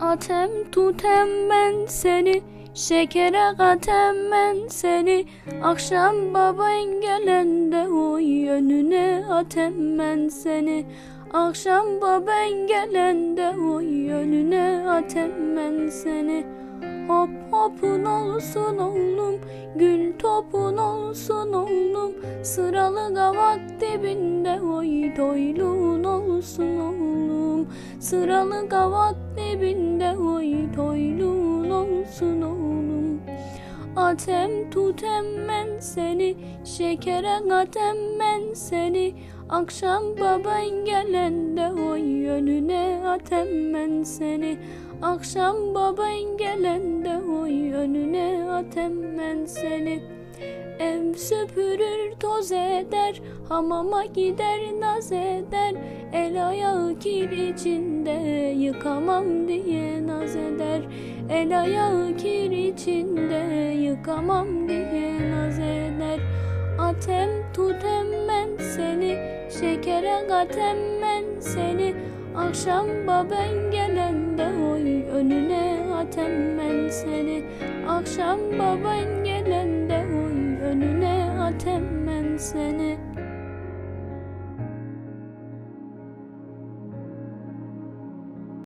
Atem tutem ben seni Şekere katem ben seni. Akşam baban gelende oy önüne atem ben seni. Akşam baban gelende oy önüne atem ben seni. Hop hopun olsun oğlum Gül topun olsun oğlum. Sıralı kavak dibinde oy doylun olsun oğlum Sıralı kavak dibinde oy doylun olsun oğlum. Atem tutem ben seni Şekere katem ben seni. Akşam baban gelende oy önüne atem ben seni. Akşam baban gelende oy önüne atem ben seni Süpürür toz eder Hamama gider naz eder. El ayağı kir içinde Yıkamam diye naz eder. El ayağı kir içinde Yıkamam diye naz eder. Atem tutem ben seni Şekere katem ben seni. Akşam baban gelende oy önüne atem ben seni. Akşam baban sense in it.